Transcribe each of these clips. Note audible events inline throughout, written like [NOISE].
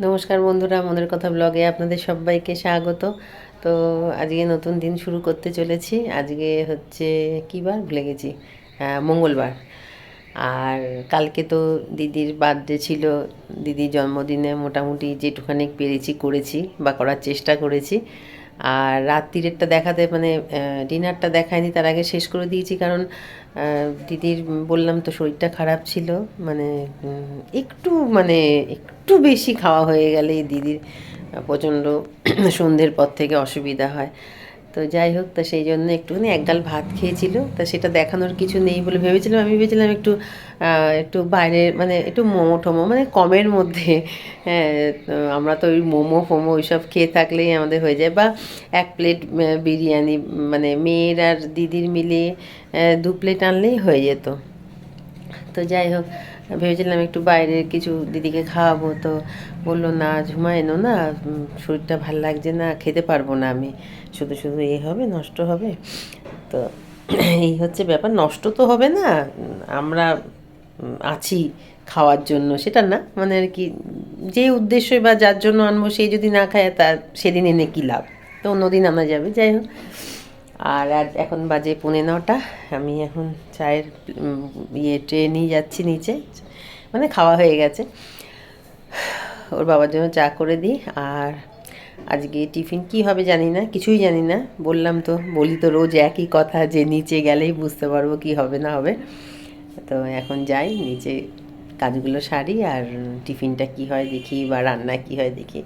নমস্কার বন্ধুরা মনের কথা ব্লগে আপনাদের সবাইকে স্বাগত। তো আজকে নতুন দিন শুরু করতে চলেছি। আজকে হচ্ছে কী বার? ভুলে গেছি। হ্যাঁ, মঙ্গলবার। আর কালকে তো দিদির বার্থডে ছিল। দিদির জন্মদিনে মোটামুটি যেটুখানি পেরেছি করেছি বা করার চেষ্টা করেছি। আর রাত্রিরেরটা দেখাতে মানে ডিনারটা দেখায়নি তার আগে শেষ করে দিয়েছি। কারণ দিদির বললাম তো শরীরটা খারাপ ছিল মানে একটু মানে একটু বেশি খাওয়া হয়ে গেলে দিদির প্রচণ্ড সন্ধ্যের পর থেকে অসুবিধা হয়। তো যাই হোক, তা সেই জন্য একটুখানি একগাল ভাত খেয়েছিল। তা সেটা দেখানোর কিছু নেই বলে ভেবেছিলাম। আমি ভেবেছিলাম একটু একটু বাইরে মানে একটু মোমো টোমো মানে কমের মধ্যে [LAUGHS] হ্যাঁ আমরা তো ওই মোমো ফোমো ওইসব খেয়ে থাকলেই আমাদের হয়ে যায়। বা এক প্লেট বিরিয়ানি মানে মেয়ের আর দিদির মিলে দু প্লেট আনলেই হয়ে যেত। তো যাই হোক, ভেবেছিলাম একটু বাইরের কিছু দিদিকে খাওয়াবো, তো বলল, না ঝুমা এনো না শরীরটা ভালো লাগছে না, খেতে পারব না আমি। শুধু শুধু এ হবে, নষ্ট হবে। তো [CLEARS THROAT] এই হচ্ছে ব্যাপার, নষ্ট তো হবে না, আমরা আছি খাওয়ার জন্য, সেটা না মানে আর কি, যে উদ্দেশ্য বা যার জন্য আনব সেই যদি না খায় তার সেদিন এনে কী লাভ? তো অন্যদিন আনা যাবে, যাই হোক। আর আজ এখন বাজে পৌনে নটা। আমি এখন চায়ের ইয়ে ট্রেনেই যাচ্ছি নিচে। মানে খাওয়া হয়ে গেছে। ওর বাবার জন্য চা করে দিই। আর আজকে টিফিন কি হবে জানি না, কিছুই জানি না। বললাম তো, বলি তো রোজ একই কথা যে নিচে গেলেই বুঝতে পারব কি হবে না হবে। তো এখন যাই, নিচে কাজগুলো সারি আর টিফিনটা কি হয় দেখি বা রান্না কি হয় দেখি।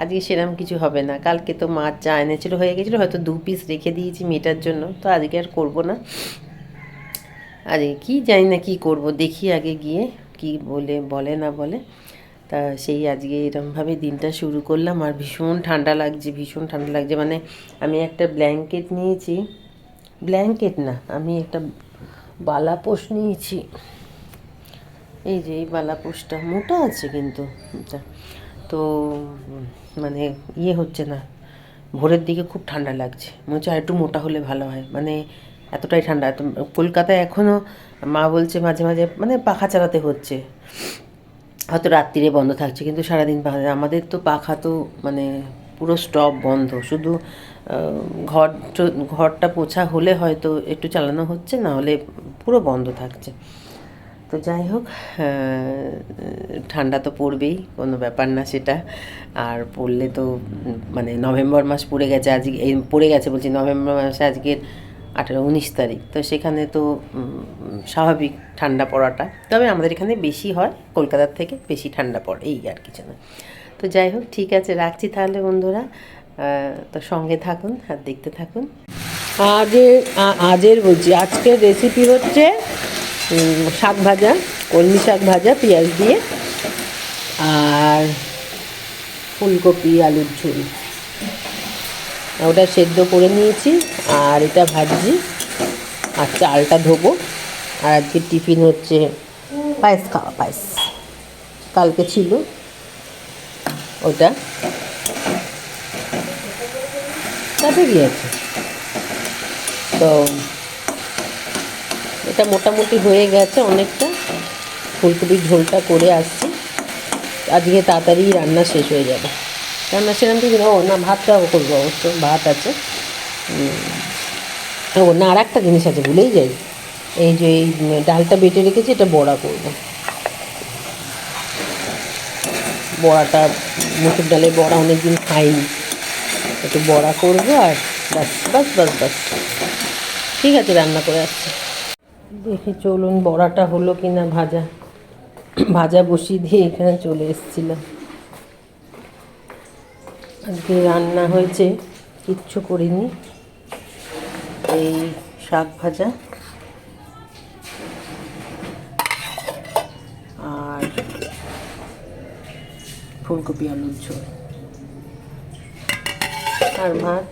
আজকে সেরকম কিছু হবে না। কালকে তো মাছ চা এনেছিল, হয়ে গেছিল, হয়তো দু পিস রেখে দিয়েছি মেয়েটার জন্য, তো আজকে আর করব না। আরে কি জানি না কি করব, দেখি আগে গিয়ে কি বলে বলে না বলে। তা সেই আজকে এরমভাবে দিনটা শুরু করলাম আর ভীষণ ঠান্ডা লাগছে, ভীষণ ঠান্ডা লাগছে। মানে আমি একটা ব্ল্যাঙ্কেট নিয়েছি। ব্ল্যাঙ্কেট না, আমি একটা বালাপোষ নিয়েছি। এই যে এই বালাপোষটা মোটা আছে কিন্তু এটা তো মানে ইয়ে হচ্ছে না, ভোরের দিকে খুব ঠান্ডা লাগছে। মনে হচ্ছে একটু মোটা হলে ভালো হয়। মানে এতটাই ঠান্ডা। কলকাতায় এখনও মা বলছে মাঝে মাঝে মানে পাখা চালাতে হচ্ছে। হয়তো রাত্রিরে বন্ধ থাকছে, কিন্তু সারাদিন পাখা আমাদের তো পাখা তো মানে পুরো স্টপ বন্ধ। শুধু ঘর ঘরটা পোছা হলে হয়তো একটু চালানো হচ্ছে, না হলে পুরো বন্ধ থাকছে। তো যাই হোক ঠান্ডা তো পড়বেই, কোনো ব্যাপার না সেটা। আর পড়লে তো মানে নভেম্বর মাস পড়ে গেছে আজকে এই পড়ে গেছে বলছি নভেম্বর মাসে আজকের আঠেরো, উনিশ তারিখ। তো সেখানে তো স্বাভাবিক ঠান্ডা পড়াটা। তবে আমাদের এখানে বেশি হয়, কলকাতার থেকে বেশি ঠান্ডা পড়ে, এই আর কিছু না। তো যাই হোক, ঠিক আছে, রাখছি তাহলে বন্ধুরা। তো সঙ্গে থাকুন আর দেখতে থাকুন। আজের আজের বলছি, আজকের রেসিপি হচ্ছে শাক ভাজা, কলমি শাক ভাজা, পেঁয়াজ দিয়ে, আর ফুলকপি, আলুর ঝোল। ওটা সেদ্ধ করে নিয়েছি, আর এটা ভাজছি, আর চালটা ধোবো। আর আজকে টিফিন হচ্ছে পায়েস খাওয়া, পায়েস। কালকে ছিল ওটা। তাতে আছে? তো এটা মোটামুটি হয়ে গেছে অনেকটা। ফুলকপির ঝোলটা করে আসছি। আজকে তাড়াতাড়ি রান্না শেষ হয়ে যাবে। রান্না সেরকম কিছু ও না ভাতটাও করব অবশ্য, ভাত আছে। ও, না আর একটা জিনিস আছে, ভুলেই যাই। এই যে, এই ডালটা বেটে রেখেছি, এটা বড়া করব। বড়াটা, মুসুর ডালের বড়া অনেকদিন খাইনি। একটু বড়া করব আর বাস বাস বাস বাস ঠিক আছে, রান্না করে আসছি। দেখি চলুন বড়াটা হলো কি না ভাজা। ভাজা বসিয়ে দিয়ে এখানে চলে এসেছিলাম। আজকে রান্না হয়েছে, কিচ্ছু করিনি। এই শাক ভাজা। আর ফুলকপি আলুর ঝোল। আর ভাত।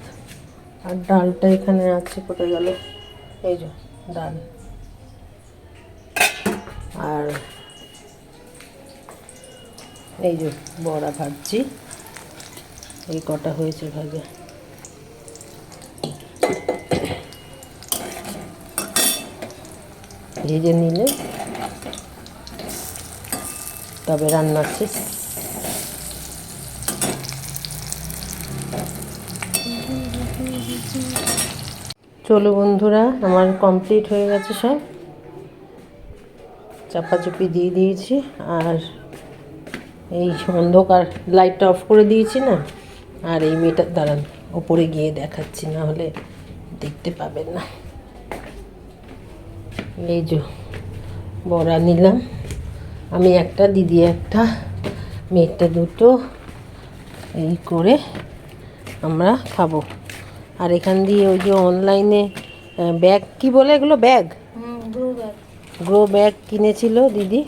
আর ডালটা এখানে আছে কোথায় গেল। এই যে, ডাল। আর এই যে বড়া ভাজছি। এই কটা হয়েছে ভাজা ভেজে নিলে তবে রান্না শেষ। চলো বন্ধুরা, আমার কমপ্লিট হয়ে গেছে সব। চাপাচুপি দিয়ে দিয়েছি আর এই অন্ধকার লাইটটা অফ করে দিয়েছি না? আর এই মেয়েটার দাঁড়ান, ওপরে গিয়ে দেখাচ্ছি, না হলে দেখতে পাবেন না। এই যে, বড়া নিলাম। আমি একটা, দিদি একটা মেয়েটা দুটো, এই করে আমরা খাব। আর এখান দিয়ে ওই যে অনলাইনে ব্যাগ কি বলে এগুলো? ব্যাগ গ্রো ব্যাগ কিনেছিল দিদি।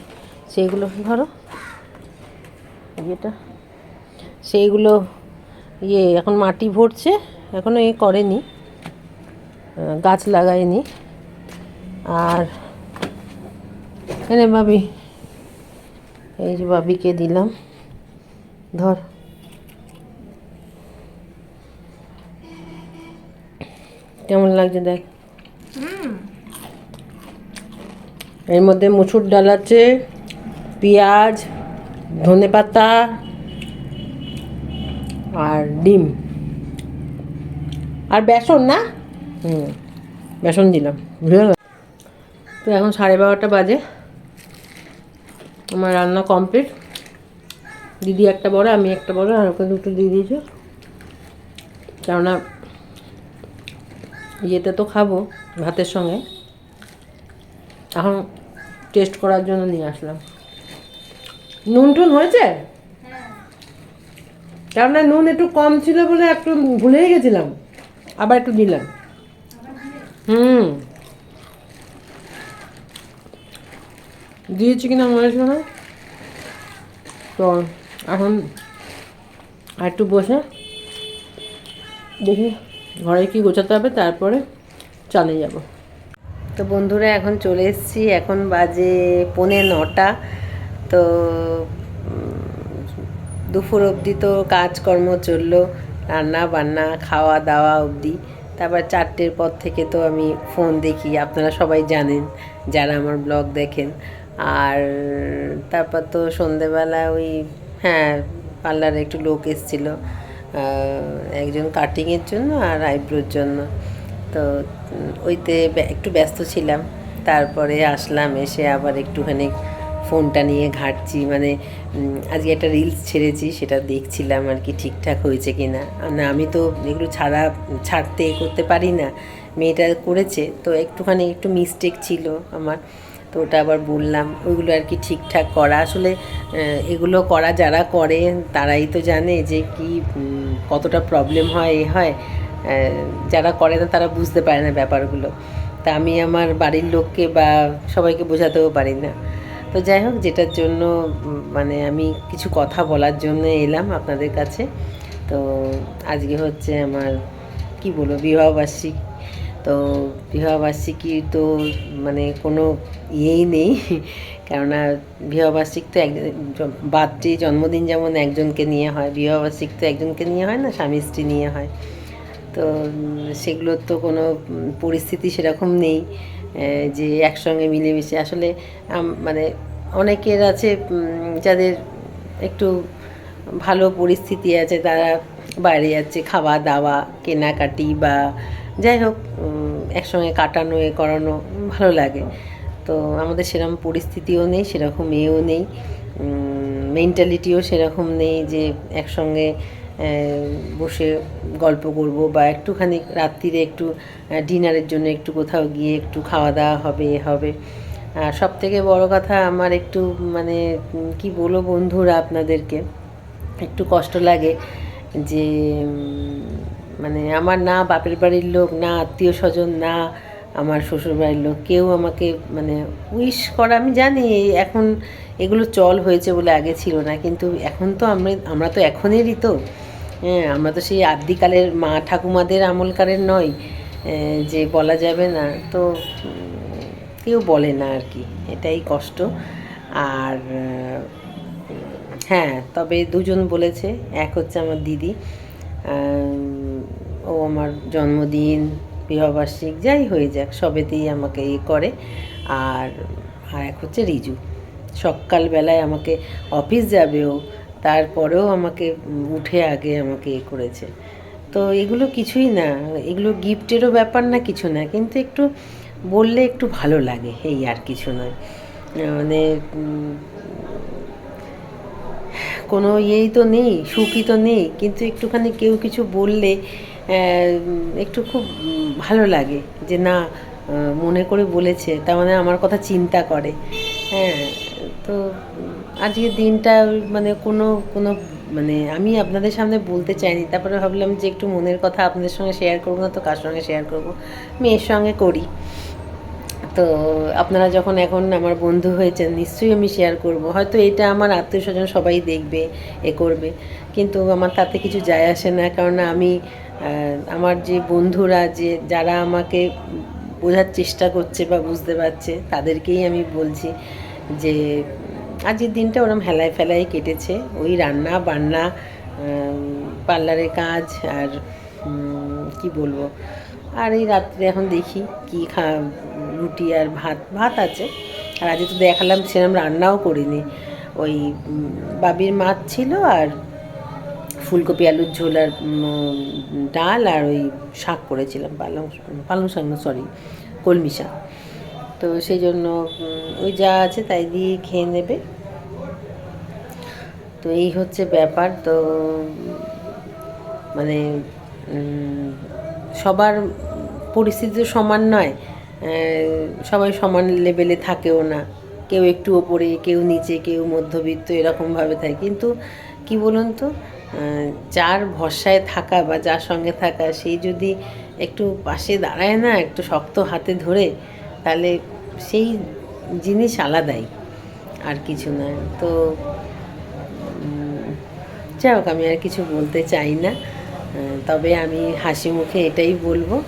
সেইগুলো ধরো। যেটা সেইগুলো ইয়ে এখন মাটি ভরছে এখনও এ করেনি। গাছ লাগায়নি। আর এনে ভাবি, এই যে বাবিকে দিলাম। ধর। কেমন লাগছে দেখ? এর মধ্যে মুসুর ডাল আছে, পেঁয়াজ, ধনে পাতা আর ডিম। আর বেসন না? হুম, বেসন দিলাম। বুঝে তো এখন সাড়ে বারোটা বাজে। আমার রান্না কমপ্লিট। দিদি একটা বড়, আমি একটা বড়, আর ওকে দুটো দিয়ে দিয়েছ। কেননা ইয়েতে তো খাব, ভাতের সঙ্গে। এখন টেস্ট করার জন্য নিয়ে আসলাম। নুন টুন হয়েছে কেননা নুন একটু কম ছিল বলে একটু ভুলেই গেছিলাম। আবার একটু দিলাম। হুম। দিয়েছি কিনা মনে হচ্ছে না। তো এখন আর একটু বসে। দেখি ঘরে কি গোছাতে হবে, তারপরে চালিয়ে যাব। তো বন্ধুরা, এখন চলে এসেছি। এখন বাজে পৌনে নটা। তো দুপুর অবধি তো কাজকর্ম চলল, রান্না বান্না, খাওয়া দাওয়া অবধি। তারপর চারটের পর থেকে তো আমি ফোন দেখি, আপনারা সবাই জানেন, যারা আমার ব্লগ দেখেন। আর তারপর তো সন্ধেবেলা ওই হ্যাঁ পার্লারে একটু লোক এসেছিল একজন কাটিংয়ের জন্য আর আইব্রোর জন্য। তো ওইতে একটু ব্যস্ত ছিলাম। তারপরে আসলাম, এসে আবার একটুখানি ফোনটা নিয়ে ঘাঁটছি। মানে আজকে একটা রিলস ছেড়েছি, সেটা দেখছিলাম আর কি ঠিকঠাক হয়েছে কি না না, আমি তো এগুলো ছাড়া, ছাড়তে করতে পারি না। মেয়েটা করেছে, তো একটুখানি একটু মিস্টেক ছিল আমার। তো ওটা আবার বললাম, ওইগুলো আর কি ঠিকঠাক করা? আসলে এগুলো করা যারা করে, তারাই তো জানে যে কি কতটা প্রবলেম হয়, এ হয়। যারা করে না তারা বুঝতে পারে না ব্যাপারগুলো। তা আমি আমার বাড়ির লোককে বা সবাইকে বোঝাতেও পারি না। তো যাই হোক, যেটার জন্য মানে আমি কিছু কথা বলার জন্য এলাম আপনাদের কাছে। তো আজকে হচ্ছে আমার, কি বলব বিবাহবার্ষিক তো বিবাহবার্ষিকী তো মানে কোনো ইয়েই নেই। [LAUGHS] কেননা বিবাহবার্ষিক তো এক বার্থডে জন্মদিন যেমন একজনকে নিয়ে হয় বিবাহবার্ষিক তো একজনকে নিয়ে হয় না, স্বামী স্ত্রী নিয়ে হয়। তো সেগুলোর তো কোনো পরিস্থিতি সেরকম নেই যে একসঙ্গে মিলেমিশে। আসলে মানে অনেকের আছে যাদের একটু ভালো পরিস্থিতি আছে, তারা বাইরে যাচ্ছে, খাওয়া দাওয়া, কেনাকাটি বা যাই হোক একসঙ্গে কাটানো, এ করানো ভালো লাগে। তো আমাদের সেরকম পরিস্থিতিও নেই, সেরকম এও নেই মেন্টালিটিও সেরকম নেই যে একসঙ্গে বসে গল্প করব বা একটুখানি রাত্রিরে একটু ডিনারের জন্য একটু কোথাও গিয়ে একটু খাওয়া দাওয়া হবে, এ হবে। আর সব থেকে বড় কথা আমার একটু মানে কি বলব বন্ধুরা আপনাদেরকে, একটু কষ্ট লাগে যে মানে আমার না বাপের বাড়ির লোক, না আত্মীয় স্বজন, না আমার শ্বশুরবাড়ির লোক, কেউ আমাকে মানে উইশ করা, আমি জানি এখন এগুলো চল হয়েছে বলে আগে ছিল না, কিন্তু এখন তো আমরা আমরা তো এখনেরই তো। হ্যাঁ আমরা তো সেই আদ্যিকালের মা ঠাকুমাদের আমলকারের নয় যে বলা যাবে না। তো কেউ বলে না আর কি, এটাই কষ্ট। আর হ্যাঁ তবে দুজন বলেছে, এক হচ্ছে আমার দিদি ও আমার জন্মদিন, বিবাহবার্ষিক, যাই হয়ে যাক, সবেতেই আমাকে ইয়ে করে। আর আর এক হচ্ছে রিজু, সকালবেলায় আমাকে অফিস যাবেও তারপরেও আমাকে উঠে আগে আমাকে এ করেছে। তো এগুলো কিছুই না, এগুলো গিফটেরও ব্যাপার না, কিছু না। কিন্তু একটু বললে একটু ভালো লাগে, এই আর কিছু নয়। মানে কোনো ইয়েই তো নেই, সুখই তো নেই। কিন্তু একটুখানি কেউ কিছু বললে একটু খুব ভালো লাগে যে না মনে করে বলেছে। তার মানে আমার কথা চিন্তা করে। হ্যাঁ তো উম, আজকের দিনটা মানে কোনো কোনো মানে আমি আপনাদের সামনে বলতে চাইনি। তারপরে ভাবলাম যে একটু মনের কথা আপনাদের সঙ্গে শেয়ার করব না তো কার সঙ্গে শেয়ার করব? মেয়ের সঙ্গে করি। তো আপনারা যখন এখন আমার বন্ধু হয়েছেন নিশ্চয়ই আমি শেয়ার করব। হয়তো এটা আমার আত্মীয় স্বজন সবাই দেখবে এ করবে। কিন্তু আমার তাতে কিছু যায় আসে না। কারণ আমি আমার যে বন্ধুরা যে যারা আমাকে বোঝার চেষ্টা করছে বা বুঝতে পারছে তাদেরকেই আমি বলছি যে আজকের দিনটা ওরম হেলায় ফেলায় কেটেছে। ওই রান্না, বান্না পার্লারের কাজ আর কি বলব? আর এই রাত্রে এখন দেখি কি খা, রুটি আর ভাত ভাত আছে। আর আজকে তো দেখালাম সেরকম রান্নাও করিনি। ওই বাবির মাছ ছিল আর ফুলকপি, আলুর ঝোল আর ডাল আর ওই শাক করেছিলাম, পালং পালং শাক না সরি কলমি শাক। তো সেই জন্য ওই যা আছে তাই দিয়ে খেয়ে নেবে। তো এই হচ্ছে ব্যাপার। তো মানে সবার পরিস্থিতি তো সমান নয়। সবাই সমান লেভেলে থাকেও না। কেউ একটু ওপরে, কেউ নিচে, কেউ মধ্যবিত্ত, এরকমভাবে থাকে। কিন্তু কি বলুন তো যার ভরসায় থাকা বা যার সঙ্গে থাকা সেই যদি একটু পাশে দাঁড়ায় না, একটু শক্ত হাতে ধরে, তাহলে সেই জিনিস আলাদাই, আর কিছু নয় তো যাই হোক, আমি আর কিছু বলতে চাই না। তবে আমি হাসি মুখে এটাই বলব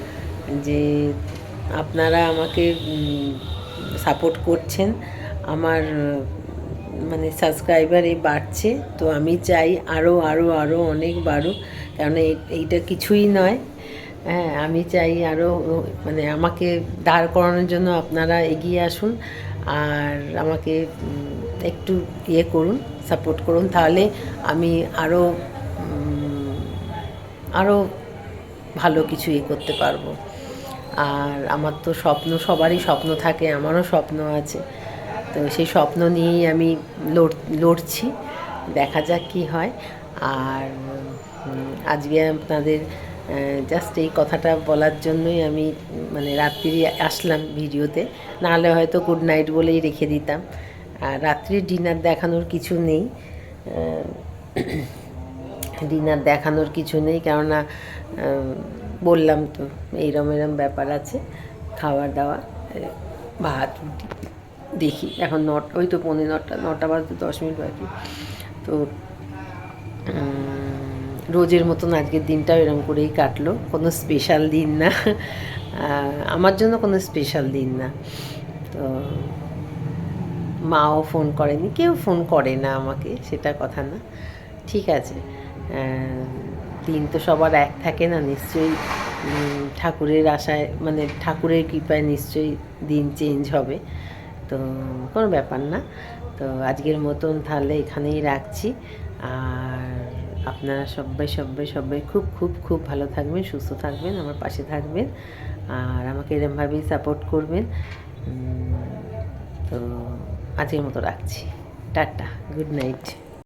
যে, আপনারা আমাকে সাপোর্ট করছেন। আমার মানে সাবস্ক্রাইবার এই বাড়ছে। তো আমি চাই আরও আরও আরও অনেক বাড়ুক। কারণ এই- এইটা কিছুই নয়। হ্যাঁ আমি চাই আরও মানে আমাকে দাঁড় করানোর জন্য আপনারা এগিয়ে আসুন আর আমাকে একটু ইয়ে করুন সাপোর্ট করুন। তাহলে আমি আরও আরও ভালো কিছু ইয়ে করতে পারব। আর আমার তো স্বপ্ন, সবারই স্বপ্ন থাকে, আমারও স্বপ্ন আছে। তো সেই স্বপ্ন নিয়েই আমি লড়, লড়ছি, দেখা যাক কি হয়। আর আজকে আপনাদের জাস্ট এই কথাটা বলার জন্যই আমি মানে রাত্রি আসলাম ভিডিওতে। নাহলে হয়তো গুড নাইট বলেই রেখে দিতাম। আর রাত্রির ডিনার দেখানোর কিছু নেই। ডিনার দেখানোর কিছু নেই, কেননা বললাম তো এইরম এরম ব্যাপার আছে। খাওয়া দাওয়া ভাত, রুটি, দেখি। এখন নটা, ওই তো পৌনে নটা নটা বাজতে দশ মিনিট বাকি। তো রোজের মতন আজকের দিনটাও এরম করেই কাটলো। কোনো স্পেশাল দিন না। আমার জন্য কোনো স্পেশাল দিন না। তো মাও ফোন করেনি, কেউ ফোন করে না আমাকে, সেটা কথা না। ঠিক আছে। দিন তো সবার এক থাকে না, নিশ্চয়ই ঠাকুরের আশায় মানে ঠাকুরের কৃপায় নিশ্চয়ই দিন চেঞ্জ হবে। তো কোনো ব্যাপার না। তো আজকের মতন তাহলে এখানেই রাখছি। আর আপনারা সবাই সবাই সবাই খুব খুব খুব ভালো থাকবেন, সুস্থ থাকবেন, আমার পাশে থাকবেন আর আমাকে এরমভাবেই সাপোর্ট করবেন। তো আজকের মতো রাখছি। Tata good night